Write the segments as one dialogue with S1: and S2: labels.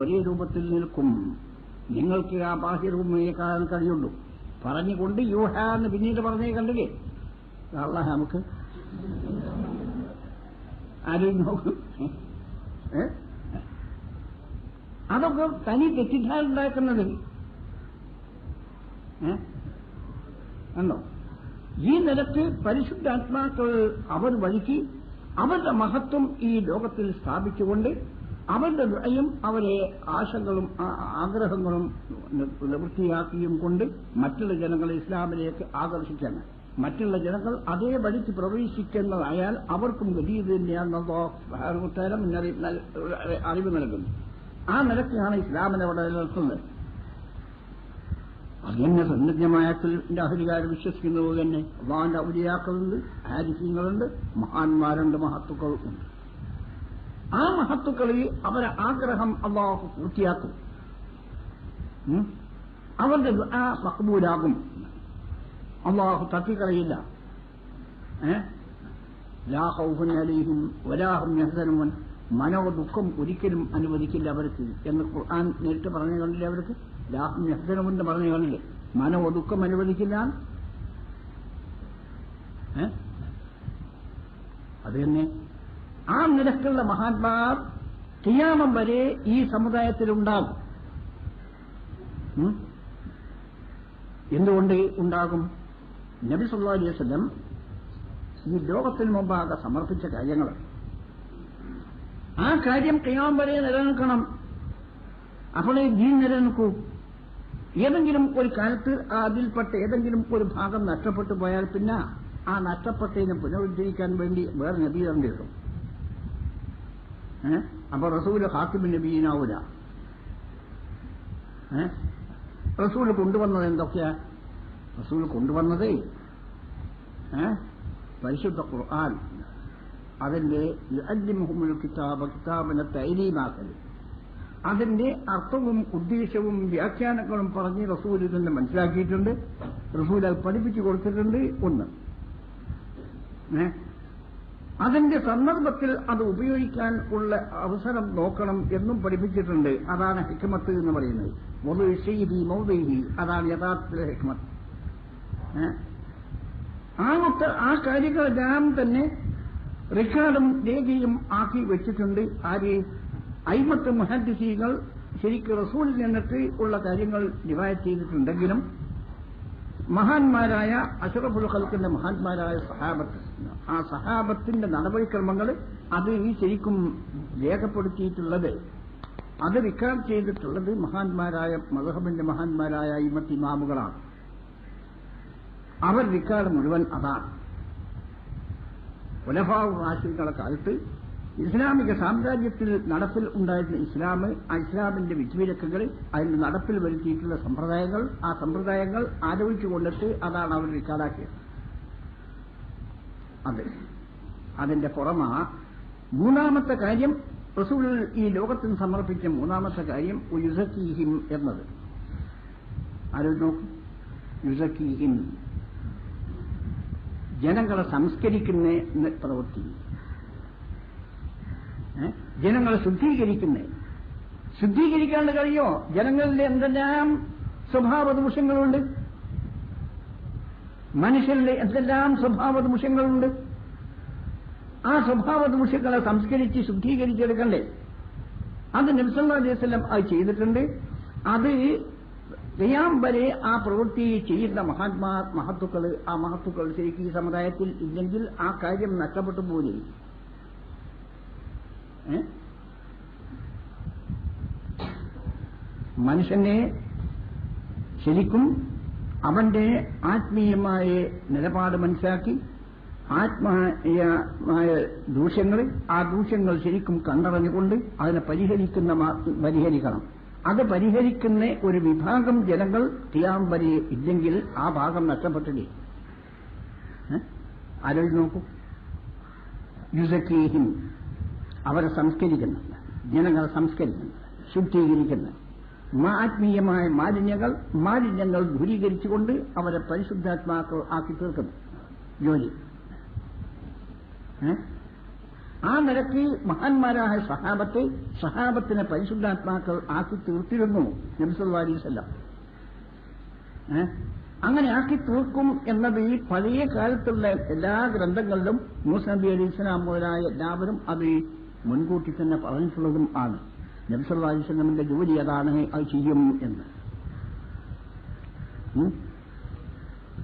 S1: ഒരേ രൂപത്തിൽ നിൽക്കും. നിങ്ങൾക്ക് ആ ബാഹ്യരൂപമേ കാണാൻ കഴിയുള്ളൂ. പറഞ്ഞുകൊണ്ട് യൂഹ എന്ന് പിന്നീട് പറഞ്ഞേ കണ്ടില്ലേ? അള്ള നമുക്ക് ആരും നോക്കും? അതൊക്കെ തനി തെറ്റിദ്ധാരണ ഉണ്ടാക്കുന്നത് ഏ? കണ്ടോ? ഈ നിലയ്ക്ക് പരിശുദ്ധാത്മാക്കൾ അവർ വഴിക്ക് അവരുടെ മഹത്വം ഈ ലോകത്തിൽ സ്ഥാപിച്ചുകൊണ്ട് അവരുടെ ദുഃഖയും അവരെ ആശകളും ആഗ്രഹങ്ങളും നിവൃത്തിയാക്കിയും കൊണ്ട് മറ്റുള്ള ജനങ്ങളെ ഇസ്ലാമിലേക്ക് ആകർഷിക്കാണ് മറ്റുള്ള ജനങ്ങൾ അതേ വഴിക്ക് പ്രവേശിക്കുന്നതായാൽ അവർക്കും വലിയ തന്നെയാണെന്നോ ഉത്തരം അറിവ് നൽകുന്നു. ആ നിലക്കാണ് ഇസ്ലാമിനെ അവിടെ നിലനിർത്തുന്നത്. അതന്നെ സന്നദ്ധമായത്തിന്റെ അഹരികാർ വിശ്വസിക്കുന്നത് തന്നെ അള്ളാന്റെ ഔലിയാക്കളുണ്ട് ആരിഫ്യങ്ങളുണ്ട് മഹാന്മാരുണ്ട് മഹത്വക്കളുണ്ട് ആ മഹത്തുക്കളിൽ അവരെ ആഗ്രഹം അള്ളാഹു പൂർത്തിയാക്കും? അവരുടെ ആ മഹബൂലാകും അള്ളാഹു തട്ടിക്കളയില്ല. അലൈഹിം വലാഹും യഹ്സനുൻ. മനോദുഃഖം ഒരിക്കലും അനുവദിക്കില്ല അവർക്ക് എന്ന് ഖുർആൻ നേരിട്ട് പറഞ്ഞു കണ്ടില്ലേ അവർക്ക്? ലാഹും യഹ്സനുമെന്ന് പറഞ്ഞു കണ്ടില്ലേ? മനോദുഃഖം അനുവദിക്കില്ല. അത് തന്നെ ആ നിരക്കുള്ള മഹാത്മാർ കിയാമം വരെ ഈ സമുദായത്തിലുണ്ടാകും? എന്തുകൊണ്ട് ഉണ്ടാകും? നബി സല്ലാ അലൈഹി സ്വലം ഈ ലോകത്തിന് മുമ്പാകെ സമർപ്പിച്ച കാര്യങ്ങൾ. ആ കാര്യം കയ്യാൻ വരെ നിലനിൽക്കണം. അപ്പോഴേ ദീൻ നിലനിൽക്കൂ. ഏതെങ്കിലും ഒരു കാലത്ത് അതിൽപ്പെട്ട ഏതെങ്കിലും ഒരു ഭാഗം നഷ്ടപ്പെട്ടു പോയാൽ പിന്നെ ആ നഷ്ടപ്പെട്ടതിനെ പുനരുദ്ധരിക്കാൻ വേണ്ടി വേറെ നബീകരണം കിട്ടും അപ്പൊ റസൂൽ ഹാക്കിബിൻ നബീനാവൂല. റസൂൽ കൊണ്ടുവന്നത് എന്തൊക്കെയാ? റസൂൽ കൊണ്ടുവന്നത് പരിശുദ്ധ ഖുർആൻ അതിന്റെ യുഅല്ലിമുഹുമുൽ കിതാബ കിതാബിനെ തൈലീമാക്കൽ അതിന്റെ അർത്ഥവും ഉദ്ദേശവും വ്യാഖ്യാനങ്ങളും പറഞ്ഞ് റസൂൽ ഇതിനെ മനസ്സിലാക്കിയിട്ടുണ്ട്. റസൂൽ അത് പഠിപ്പിച്ചു കൊടുത്തിട്ടുണ്ട്. ഒന്ന്? അതിന്റെ സന്ദർഭത്തിൽ അത് ഉപയോഗിക്കാൻ ഉള്ള അവസരം നോക്കണം എന്നും പഠിപ്പിച്ചിട്ടുണ്ട്. അതാണ് ഹിക്മത്ത് എന്ന് പറയുന്നത്. മൊബൈൽ മൗദേഹി അതാണ് യഥാർത്ഥത്തിലെ ഹിക്മത്ത്? ആ മൊത്ത ആ കാര്യങ്ങളെല്ലാം തന്നെ റെക്കോർഡും രേഖയും ആക്കി വെച്ചിട്ടുണ്ട്. ആര്? അയിമത്ത് മഹദ്സികൾ ശരിക്കും റസൂലിൽ നിന്നിട്ട് ഉള്ള കാര്യങ്ങൾ ഡിവൈഡ് ചെയ്തിട്ടുണ്ടെങ്കിലും മഹാന്മാരായ അഷറഫുൽ ഖൽക്കിന്റെ മഹാന്മാരായ സഹാബത്ത്. ആ സഹാബത്തിന്റെ നടപടിക്രമങ്ങൾ അത് ഈ ശരിക്കും രേഖപ്പെടുത്തിയിട്ടുള്ളത്. അത് റിക്കാർഡ് ചെയ്തിട്ടുള്ളത് മഹാന്മാരായ മദഹബിന്റെ മഹാന്മാരായ ഇമത്ത് അവർ റിക്കാർഡ് മുഴുവൻ അതാണ്. ഉലഫാവ് വാശികളെ കാലത്ത് ഇസ്ലാമിക സാമ്രാജ്യത്തിൽ നടപ്പിൽ ഉണ്ടായിരുന്ന ഇസ്ലാം ആ ഇസ്ലാമിന്റെ വിധിവിലക്കുകൾ അതിന്റെ നടപ്പിൽ വരുത്തിയിട്ടുള്ള സമ്പ്രദായങ്ങൾ ആ സമ്പ്രദായങ്ങൾ ആലോചിച്ചു കൊണ്ടിട്ട് അതാണ് അവർ റിക്കാർഡാക്കിയത് അതെ. അതിന്റെ പുറമ മൂന്നാമത്തെ കാര്യം റസൂൽ ഈ ലോകത്തിന് സമർപ്പിച്ച മൂന്നാമത്തെ കാര്യം യുസക്കീഹിം എന്നത്. ആരും നോക്കും? യുസക്കീഹിം ജനങ്ങളെ സംസ്കരിക്കുന്ന പ്രവൃത്തി? ജനങ്ങളെ ശുദ്ധീകരിക്കുന്നേ. ശുദ്ധീകരിക്കാണ്ട് കഴിയോ? ജനങ്ങളിൽ എന്തെല്ലാം സ്വഭാവ ദൂഷ്യങ്ങളുണ്ട് മനുഷ്യരിൽ എന്തെല്ലാം സ്വഭാവ ദൂഷ്യങ്ങളുണ്ട് ആ സ്വഭാവ ദൂഷ്യങ്ങളെ സംസ്കരിച്ച് ശുദ്ധീകരിച്ചെടുക്കണ്ടേ. അത് നബ്സല്ലാ അലൈഹി വസല്ലം അത് ചെയ്തിട്ടുണ്ട്. അത് ചെയ്യാൻ വരെ ആ പ്രവൃത്തി ചെയ്യുന്ന മഹാത്മാ മഹത്തുക്കൾ ആ മഹത്തുക്കൾ ശരിക്കും ഈ സമുദായത്തിൽ ഇല്ലെങ്കിൽ ആ കാര്യം നഷ്ടപ്പെട്ടു ഏ? മനുഷ്യനെ ശരിക്കും അവന്റെ ആത്മീയമായ നിലപാട് മനസ്സിലാക്കി ആത്മീയമായ ദൂഷ്യങ്ങൾ ആ ദൂഷ്യങ്ങൾ ശരിക്കും കണ്ടറിഞ്ഞുകൊണ്ട് അതിനെ പരിഹരിക്കുന്ന പരിഹരിക്കണം. അത് പരിഹരിക്കുന്ന ഒരു വിഭാഗം ജനങ്ങൾ തിയാമ്പരി ഇല്ലെങ്കിൽ ആ ഭാഗം നഷ്ടപ്പെട്ടില്ലേ? ആലോചിച്ച് നോക്കൂ? യുസക്കീഹിം അവരെ സംസ്കരിക്കുന്നുണ്ട് ജനങ്ങളെ സംസ്കരിക്കുന്നു ശുദ്ധീകരിക്കുന്നു ആത്മീയമായ മാലിന്യങ്ങൾ മാലിന്യങ്ങൾ ദൂരീകരിച്ചുകൊണ്ട് അവരെ പരിശുദ്ധാത്മാക്കൾ ആക്കി തീർക്കുന്നു. ജോലി? ആ നിരക്ക് മഹാന്മാരായ സഹാബത്തെ സഹാബത്തിനെ പരിശുദ്ധാത്മാക്കൾ ആക്കി തീർത്തിരുന്നു നബിസല്ലാ അലൈവല്ലം ഏ? അങ്ങനെ ആക്കി തീർക്കും എന്നത് ഈ പഴയ കാലത്തുള്ള എല്ലാ ഗ്രന്ഥങ്ങളിലും മൂസ നബി അലി ഇസ്ലാം മുതലായ എല്ലാവരും അത് മുൻകൂട്ടി തന്നെ പറഞ്ഞിട്ടുള്ളതും ആണ്. നബ്സല്ലാസ്ലമിന്റെ ജോലി അതാണ് അത് ചെയ്യും എന്ന്.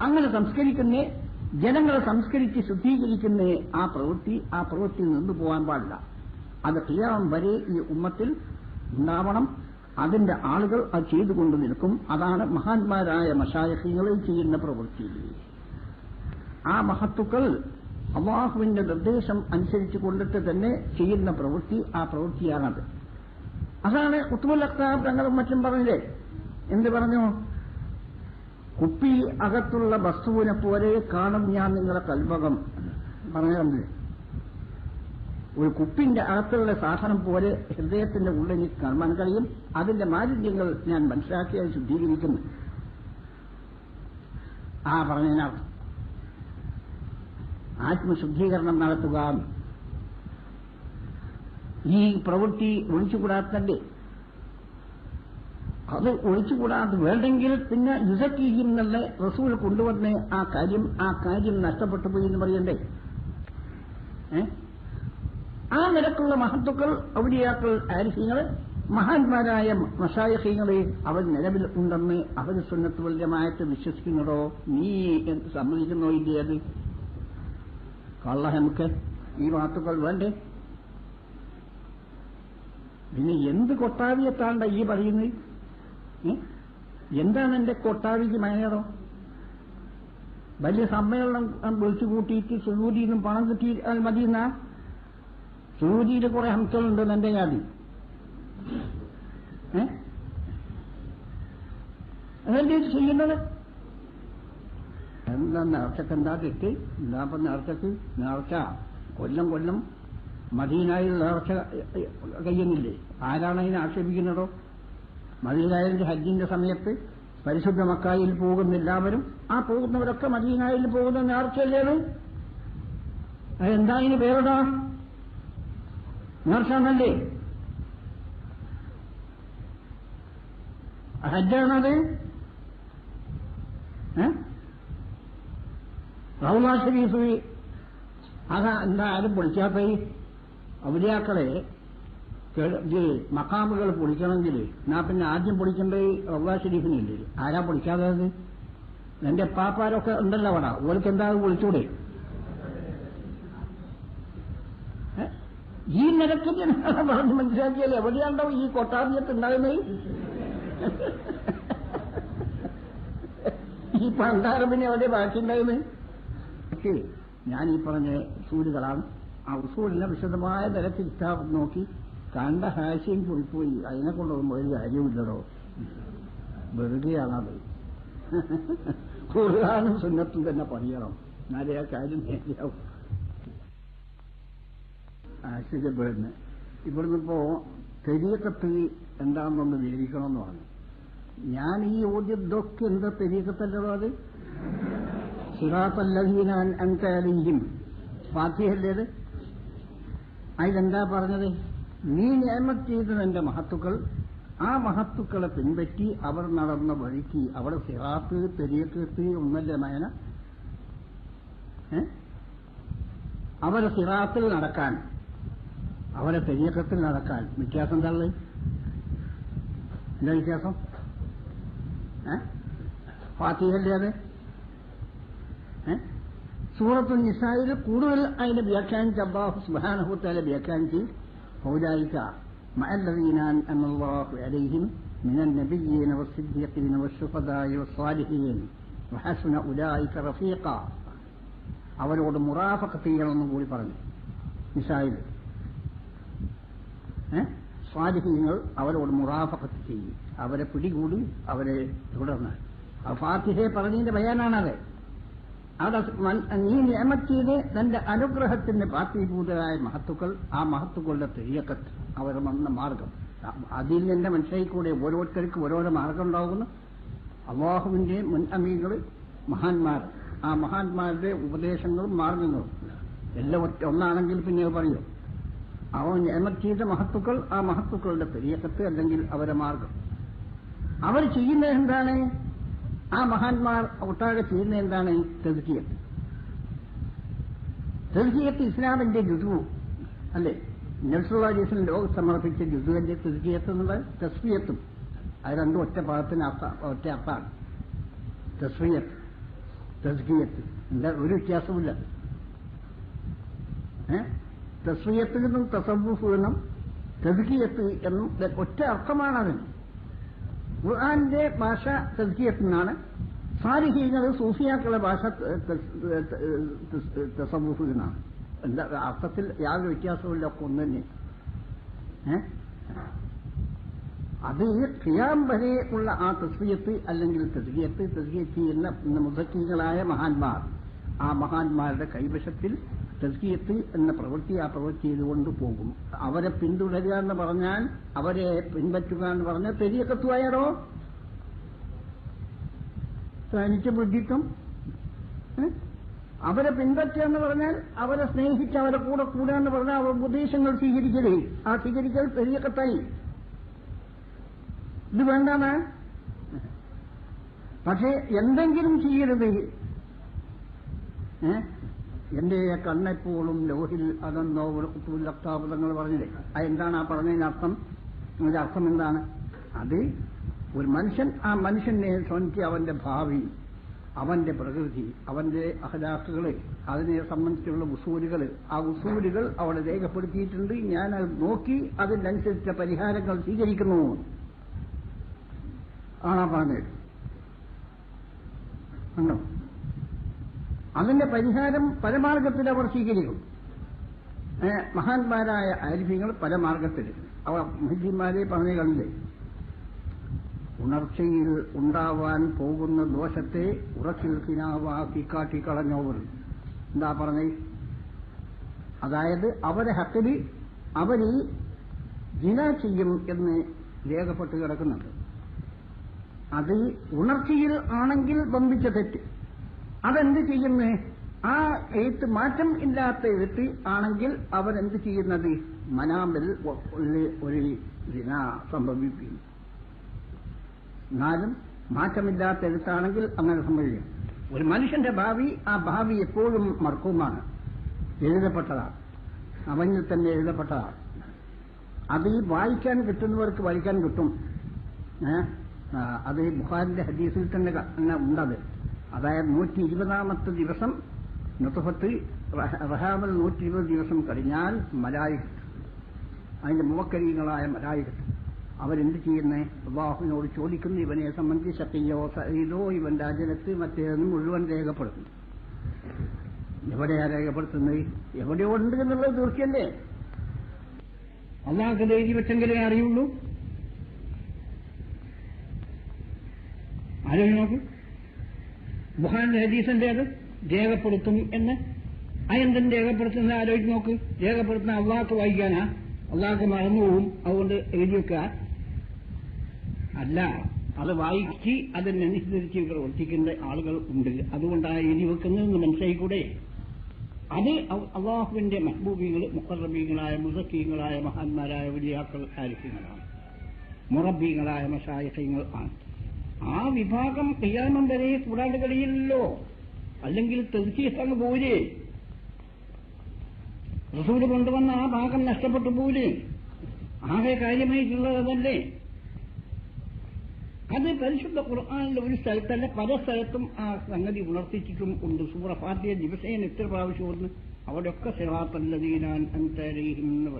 S1: അങ്ങനെ സംസ്കരിക്കുന്ന ജനങ്ങളെ സംസ്കരിച്ച് ശുദ്ധീകരിക്കുന്ന ആ പ്രവൃത്തി ആ പ്രവൃത്തിയിൽ നിന്ന് പോകാൻ പാടില്ല. അത് ക്രിയാം വരെ ഈ ഉമ്മത്തിൽ ഉണ്ടാവണം. അതിന്റെ ആളുകൾ അത് ചെയ്തുകൊണ്ട് നിൽക്കും. അതാണ് മഹാന്മാരായ മഷായഹികളിൽ ചെയ്യുന്ന പ്രവൃത്തി. ആ മഹത്തുക്കൾ അള്ളാഹുവിന്റെ നിർദ്ദേശം അനുസരിച്ചു കൊണ്ടിട്ട് തന്നെ ചെയ്യുന്ന പ്രവൃത്തി ആ പ്രവൃത്തിയാണത്. അതാണ് ഉത്തമലക്താബ് തങ്ങളും മറ്റും പറഞ്ഞില്ലേ എന്ത് പറഞ്ഞു? കുപ്പി അകത്തുള്ള വസ്തുവിനെ പോലെ കാണും ഞാൻ നിങ്ങളെ കൽഭകം പറഞ്ഞിട്ടുണ്ട് ഒരു കുപ്പിന്റെ അകത്തുള്ള സാധനം പോലെ ഹൃദയത്തിന്റെ ഉള്ളിൽ കാണാൻ കഴിയും. അതിന്റെ മാലിന്യങ്ങൾ ഞാൻ മനസ്സിലാക്കിയാൽ ശുദ്ധീകരിക്കുന്നു. ആ പറഞ്ഞതിനർത്ഥം. ആത്മശുദ്ധീകരണം നടത്തുക. ഈ പ്രവൃത്തി ഒഴിച്ചുകൂടാത്തല്ലേ അത് ഒഴിച്ചുകൂടാതെ വേണ്ടെങ്കിൽ പിന്നെ യുസക്കീഹിം നല്ല റസൂൽ കൊണ്ടുവന്ന് ആ കാര്യം ആ കാര്യം നഷ്ടപ്പെട്ടു പോയി എന്ന് പറയണ്ടേ? ആ നിരക്കുള്ള മഹത്തുക്കൾ ഔലിയാക്കൾ ആരിഫ്യങ്ങൾ മഹാന്മാരായ മഷായഹീങ്ങളെ അവർ നിലവിൽ ഉണ്ടെന്ന് അവർ സുന്നത്ത് വല്യമായിട്ട് വിശ്വസിക്കുന്നതോ നീ സമ്മതിക്കുന്നോ ഇല്ലേ അത്? കള്ള നമുക്ക് ഈ വാത്തുക്കൾ വേണ്ടേ? പിന്നെ എന്ത് കൊട്ടാവിയത്താണ്ട ഈ പറയുന്നത്? എന്താണ് എന്റെ കൊട്ടാവിക്ക് മേനേറോ വലിയ സമ്മേളനം വിളിച്ചു കൂട്ടിയിട്ട് സുരൂരിയിൽ നിന്നും പണം മതി എന്നാ സുരൂരിയിൽ കുറെ ഹംസകളുണ്ട് എന്റെ ജാതി. ഏ? അതല്ലേ ഇത് എന്താ നേർച്ചക്ക് കിട്ടി? എന്താ നേർച്ചക്ക്? നേർച്ച. കൊല്ലം കൊല്ലം മദീനായിൽ നേർച്ച കഴിയുന്നില്ലേ ആരാണ് അതിനെ ആക്ഷേപിക്കുന്നതോ? മദീനായിൽ ഹജ്ജിന്റെ സമയത്ത് പരിശുദ്ധ മക്കായിൽ പോകുന്ന എല്ലാവരും ആ പോകുന്നവരൊക്കെ മദീനായിൽ പോകുന്ന നേർച്ചയല്ലേത് അതെന്താ ഇതിന് പേരിടാ നേർച്ച എന്നല്ലേ ഹജ്ജാണത്? ഏ? റൗല ഷരീഫ് അത് എന്തായാലും കേ- ഇത് മക്കാമുകൾ പൊളിക്കണമെങ്കിൽ എന്നാ പിന്നെ ആദ്യം പൊളിക്കേണ്ടത് റൗല ഷരീഫിനില്ലേ ആരാ പൊളിക്കാത്തത്? എന്റെ പാപ്പാരൊക്കെ ഉണ്ടല്ലോ അവിടെ. ഓർക്ക് എന്താ പൊളിച്ചൂടെ? ഈ നിരക്ക് പറഞ്ഞ് മനസ്സിലാക്കിയാൽ എവിടെയാണ്ടോ ഈ കൊട്ടാരത്ത് ഉണ്ടാകുന്നത് ഈ പണ്ടാരപ്പിന് എവിടെ ബാക്കിയുണ്ടാകുന്നത് ഒക്കെ ഞാൻ ഈ പറഞ്ഞ ഉസൂലുകളാണ്. ആ ഉസൂലിനെ വിശദമായ തരത്തിൽ കിതാബ് നോക്കി കണ്ട ഹാസ്യം കുറിപ്പോയി അതിനെ കൊണ്ടൊന്നും ഒരു കാര്യമില്ലടോ വെറുതെയാണത്. ഖുർആാനും സുന്നത്തും തന്നെ പറയണം എന്നാലേ ആ കാര്യം നേരെയാവും ആശ്ചര്യപ്പെടുന്നു ഇവിടുന്ന് ഇപ്പോ തെരീക്കത്ത് എന്താണെന്നൊന്ന് വിവരിക്കണമെന്ന് പറഞ്ഞു. ഞാൻ ഈ ഓദ്യം ഇതൊക്കെ എന്താ തെരീക്കത്തല്ലോ അത്? സിറാത്തല്ലഹീനാൻ അൻകാലിയും ഫാത്തിഹല്ലേത് അതിലെന്താ പറഞ്ഞത്? നീ നിയമത്ത് ചെയ്ത എന്റെ മഹത്തുക്കൾ ആ മഹത്തുക്കളെ പിൻപറ്റി അവർ നടന്ന വഴിക്ക് അവിടെ സിറാത്ത് തെരീക്കത്ത് ഒന്നല്ലേ നയന? അവരെ സിറാത്തിൽ നടക്കാൻ അവരെ തെരിയക്കത്തിൽ നടക്കാൻ. വ്യത്യാസം എന്താ എന്താ വ്യത്യാസം? ഫാത്തിഹല്ലേ അത്? സൂറത്തു നിസായിൽ കൂടുതൽ അതിനെ വ്യാഖ്യാനിച്ച് അബ്ബാഹു സുബാനഹുത്താലെ വ്യാഖ്യാനിച്ച് ഔലായിക്ക മഅല്ലദീന അൻഅമ അല്ലാഹു അലൈഹിം من النبيين والصديقين والشهداء والصالحين وحسن أولئك رفيقا അവരോട് മുറാഫക്കത്ത് ചെയ്യണമെന്നും കൂടി പറഞ്ഞു നിസായിൽ സ്വാധീനങ്ങൾ അവരോട് മുറാഫക്കത്ത് ചെയ്യും അവരെ പിടികൂടി അവരെ തുടർന്ന് ആ ഫാത്തിഹയെ പറഞ്ഞതിന്റെ ബയാനാണത് അവിടെ മൻ- നീ നിയമത്ത് ചെയ്ത് തന്റെ അനുഗ്രഹത്തിന്റെ പാർട്ടിഭൂതരായ മഹത്തുക്കൾ ആ മഹത്തുക്കളുടെ തെയ്യക്കത്ത് അവർ വന്ന മാർഗം. അതിൽ നിന്റെ മനസ്സിലായി കൂടെ ഓരോരുത്തർക്കും ഓരോരോ മാർഗം ഉണ്ടാകുന്നു അള്ളാഹുവിന്റെ മുൻ അമീകൾ മഹാന്മാർ. ആ മഹാന്മാരുടെ ഉപദേശങ്ങളും മാർഗങ്ങളും. എല്ലാം ഒറ്റ ഒന്നാണെങ്കിൽ പിന്നെ പറയൂ. അവൻ നിയമത്ത് ചെയ്ത മഹത്തുക്കൾ ആ മഹത്തുക്കളുടെ തെയ്യക്കത്ത് അല്ലെങ്കിൽ അവരെ മാർഗം. അവർ ചെയ്യുന്നത് എന്താണ്? ആ മഹാന്മാർ ഒട്ടാകെ ചെയ്യുന്ന എന്താണ്? തെതുക്കിയത്ത് തെതുക്കിയത്ത് ഇസ്ലാമിന്റെ ജുദു അല്ലേ? നബ്സുല്ലാജീസിന് ലോകം സമർപ്പിച്ച ജുതുവിന്റെ തെതുക്കിയത്ത് എന്നുള്ള തസ്വീയത്തും അത് രണ്ടും ഒറ്റ പദത്തിന് ഒറ്റ അർത്ഥാണ് തസ്വീയത്ത് തസ്കിയത്ത് എന്താ ഒരു വ്യത്യാസമില്ല തസ്വീയത്തിൽ എന്നും തസവുഫ് എന്നും തസ്കിയത്ത് എന്നും ഒറ്റ അർത്ഥമാണ് അതിന് ഖുർആാന്റെ ഭാഷ തസ്കിയത്ത് നിന്നാണ് സാരിഹീങ്ങൾ സൂഫിയാക്കളുടെ ഭാഷ തസവുഫ് എന്നാണ് എന്താ അർത്ഥത്തിൽ യാതൊരു വ്യത്യാസമില്ല ഒക്കെ ഒന്ന് തന്നെ അത് ഖിയാം വരെ ഉള്ള ആ തസ്വിയത്ത് അല്ലെങ്കിൽ തസ്കിയത്ത് തസ്കിയത്ത് എന്ന മുസക്കികളായ മഹാന്മാർ ആ മഹാന്മാരുടെ കൈവശത്തിൽ തസ്കിയത്ത് എന്ന പ്രവൃത്തി ആ പ്രവൃത്തി ചെയ്തുകൊണ്ട് പോകും. അവരെ പിന്തുടരുക എന്ന് പറഞ്ഞാൽ അവരെ പിൻപറ്റുക എന്ന് പറഞ്ഞാൽ തെരിയക്കത്തുവായാലോ തനിച്ച് ബുദ്ധിത്വം? അവരെ പിൻപറ്റുക എന്ന് പറഞ്ഞാൽ അവരെ സ്നേഹിച്ച് അവരെ കൂടെ കൂടുക എന്ന് പറഞ്ഞാൽ അവർ ഉപദേശങ്ങൾ സ്വീകരിക്കലേ ആ സ്വീകരിക്കൽ തെരിയക്കത്തായി ഇത് വേണ്ടാണ് പക്ഷേ എന്തെങ്കിലും ചെയ്യരുത്. എന്റെ കണ്ണെപ്പോഴും ലോഹിൽ അതെന്നോ ലക്താപതങ്ങൾ പറഞ്ഞില്ലേ? അതെന്താണ് ആ പറഞ്ഞതിന്റെ അർത്ഥം? അതിന്റെ അർത്ഥം എന്താണ്? അത് ഒരു മനുഷ്യൻ ആ മനുഷ്യനെ ശ്രമിച്ച് അവന്റെ ഭാവി അവന്റെ പ്രകൃതി അവന്റെ അഹലാക്കുകൾ അതിനെ സംബന്ധിച്ചുള്ള ഉസൂലുകൾ ആ ഉസൂലുകൾ അവിടെ രേഖപ്പെടുത്തിയിട്ടുണ്ട്. ഞാൻ അത് നോക്കി അതിനനുസരിച്ച പരിഹാരങ്ങൾ സ്വീകരിക്കുന്നു. ആണാ പറഞ്ഞത്. കണ്ടോ? അതിന്റെ പരിഹാരം പല മാർഗത്തിൽ അവർ സ്വീകരിക്കും. മഹാന്മാരായ ആരിഫ്യങ്ങൾ പല മാർഗത്തിൽ അവർ മുഹിജിമാരെ പറഞ്ഞു കണ്ടില്ലേ? ഉണർച്ചയിൽ ഉണ്ടാവാൻ പോകുന്ന ദോഷത്തെ ഉറച്ചിൽ കിനാവാക്കി കാട്ടിക്കളഞ്ഞവർ എന്താ പറഞ്ഞേ? അതായത് അവരെ ഹത്തിൽ അവരിൽ ജിന ചെയ്യും എന്ന് രേഖപ്പെട്ട് കിടക്കുന്നുണ്ട്. അത് ഉണർച്ചയിൽ ആണെങ്കിൽ ബന്ധിച്ച തെറ്റ്. അതെന്ത് ചെയ്യുന്നു? ആ എഴുത്ത് മാറ്റം ഇല്ലാത്ത എഴുത്ത് ആണെങ്കിൽ അവരെന്ത് ചെയ്യുന്നത്? മനാമിൽ ഒരു ദിന സംഭവിക്കും എന്നാലും മാറ്റമില്ലാത്ത എഴുത്താണെങ്കിൽ അങ്ങനെ സംഭവിക്കും. ഒരു മനുഷ്യന്റെ ഭാവി ആ ഭാവി എപ്പോഴും മർക്കവുമാണ്. എഴുതപ്പെട്ടതാണ് അവനിൽ തന്നെ എഴുതപ്പെട്ടതാണ് അത് വായിക്കാൻ കിട്ടുന്നവർക്ക് വായിക്കാൻ കിട്ടും. അത് ബുഹാരിന്റെ ഹദീസിൽ തന്നെ ഉണ്ടത്. അതായത് നൂറ്റി ഇരുപതാമത്തെ ദിവസം നുത്തഫത്ത് റഹാമൽ നൂറ്റി ഇരുപത് ദിവസം കഴിഞ്ഞാൽ മലായികത്ത് അതിന്റെ മുവക്കരീങ്ങളായ മലായികത്ത് അവരെന്ത് ചെയ്യുന്നേ? അള്ളാഹുവിനോട് ചോദിക്കുന്നു ഇവനെ സംബന്ധിച്ച് ശക്തിയോ സൈദോ ഇവന്റെ അജലത്ത് മറ്റേതെന്ന് മുഴുവൻ രേഖപ്പെടുത്തുന്നു. എവിടെയാ രേഖപ്പെടുത്തുന്നത്? എവിടെയോ ഉണ്ട് എന്നുള്ളത് തീർച്ചയല്ലേ? അള്ളാഹ് എഴുതി വെച്ചെങ്കിലേ അറിയുള്ളൂ. ആരോ നോക്കൂ? ബുഹാന്റെ ഹദീസിന്റേത് രേഖപ്പെടുത്തും എന്ന്. അതെന്തും രേഖപ്പെടുത്തുന്ന ആലോചിച്ച് നോക്ക്. രേഖപ്പെടുത്തുന്ന അള്ളാഹ്ക്ക് വായിക്കാനാ. അള്ളാഹ്ക്ക് മറന്നുപോകും. അതുകൊണ്ട് എഴുതി വെക്കുക. അല്ല അത് വായിച്ച് അതിനനുസരിച്ച് പ്രവർത്തിക്കുന്ന ആളുകൾ ഉണ്ട്. അതുകൊണ്ടാണ് എഴുതി വെക്കുന്നതെന്ന് മനസ്സിലായിക്കൂടെ? അത് അള്ളാഹുവിന്റെ മഹബൂബികൾ മുഖറബീങ്ങളായ മുസക്കീങ്ങളായ മഹാന്മാരായ വലിയാക്കൾ ആരിഫ്യങ്ങളാണ് മുറബീങ്ങളായ മഷായഹ്യങ്ങൾ ആണ്. ആ വിഭാഗം കയ്യാമം വരെ കൂടാണ്ട് കഴിയില്ലല്ലോ അല്ലെങ്കിൽ തെർച്ചീസങ്ങ് പോരെ. റസൂൽ കൊണ്ടുവന്ന ആ ഭാഗം നഷ്ടപ്പെട്ടു പോരെ. ആകെ കാര്യമായിട്ടുള്ളത് അതല്ലേ? അത് പരിശുദ്ധ ഖുർആാനിലെ ഒരു സ്ഥലത്തല്ല പല സ്ഥലത്തും ആ സംഗതി ഉണർത്തിച്ചിട്ടും ഉണ്ട്. സൂറ ഫാത്തിയ ദിവസേന എത്ര പ്രാവശ്യം ഒന്ന് അവിടെയൊക്കെ സിറാത്തല്ലതീനാൻ അന്തരീഹിം എന്ന്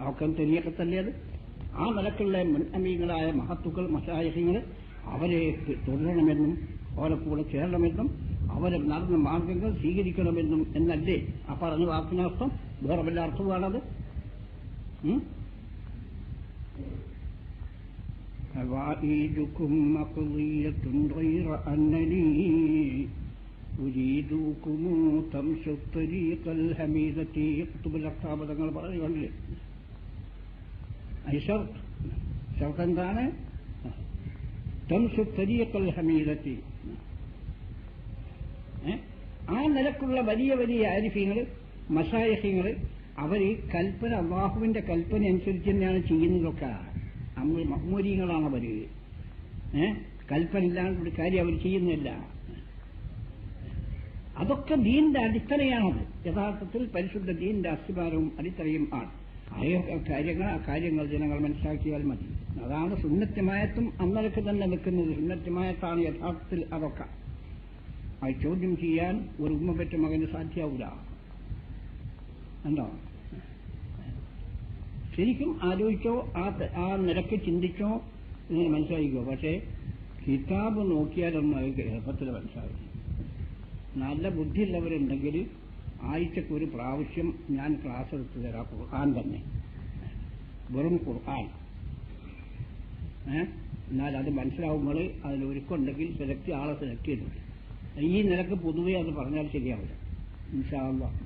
S1: അവക്കം തെരിയൊക്കെ ആ നിലക്കുള്ള മുൻ അമീങ്ങളായ മഹത്തുക്കൾ മഷായഹ്യങ്ങൾ അവരെ തുടരണമെന്നും അവരെ കൂടെ ചേരണമെന്നും അവരെ നടന്ന മാർഗങ്ങൾ സ്വീകരിക്കണമെന്നും എന്നല്ലേ ആ പറഞ്ഞ വാക്കിനർത്ഥം വേറെ വല്ല അർത്ഥമാണത് فوائدكم مقضية غير أنني أريدكم تمشوا الطريق الحميدة يكتب الأقطاب തങ്ങൾ പറഞ്ഞു കണ്ടില്ലേ ഐ ഷർട്ട് ഷർട്ട് എന്താണ് തംസു തരീഖൽ ഹമീദത്തി ആ നിലക്കുള്ള വലിയ വലിയ ആരിഫ്യങ്ങൾ മഷായഹ്യങ്ങൾ അവർ കൽപ്പന അള്ളാഹുവിന്റെ കൽപ്പന അനുസരിച്ച് തന്നെയാണ് ചെയ്യുന്നതൊക്കെ. നമ്മൾ മഹ്മൂരിയങ്ങളാണ് അവർ. ഏ? കൽപ്പന ഇല്ലാണ്ട് ഒരു കാര്യം അവർ ചെയ്യുന്നില്ല. അതൊക്കെ ദീന്റെ അടിത്തറയാണത്. യഥാർത്ഥത്തിൽ പരിശുദ്ധ ദീന്റെ അസ്ഥിഭാരവും അടിത്തറയും ആണ്. കാര്യങ്ങൾ ആ കാര്യങ്ങൾ ജനങ്ങൾ മനസ്സിലാക്കിയാൽ മതി. അതാണ് സുന്നത്യമായത്തും അന്നലക്ക് തന്നെ നിൽക്കുന്നത്. സുന്നത്യമായത്താണ് യഥാർത്ഥത്തിൽ അതൊക്കെ അത് ചോദ്യം ചെയ്യാൻ ഒരു ഉമ്മ പെറ്റ മകന് സാധ്യാവൂല. എന്തോ ശരിക്കും ആലോചിച്ചോ ആ ആ നിരക്ക് ചിന്തിച്ചോ ഇങ്ങനെ മനസ്സിലാക്കിക്കോ പക്ഷേ കിതാബ് നോക്കിയാലൊന്നും അവർക്ക് എളുപ്പത്തിൽ മനസ്സിലാകും നല്ല ബുദ്ധിയുള്ളവരുണ്ടെങ്കിൽ ആഴ്ചക്ക് ഒരു പ്രാവശ്യം ഞാൻ ക്ലാസ് എടുത്തു തരാം ഖുർആൻ തന്നെ. വെറും ഖുർആൻ. എന്നാൽ അത് മനസ്സിലാവുമ്പോൾ അതിൽ ഒരുക്കുണ്ടെങ്കിൽ സെലക്ട് ആളെ സെലക്ട് ചെയ്തിട്ട് ഈ നിലയ്ക്ക് പൊതുവെ അത് പറഞ്ഞാൽ ശരിയാവില്ല. ഇൻഷാ അള്ളാഹ്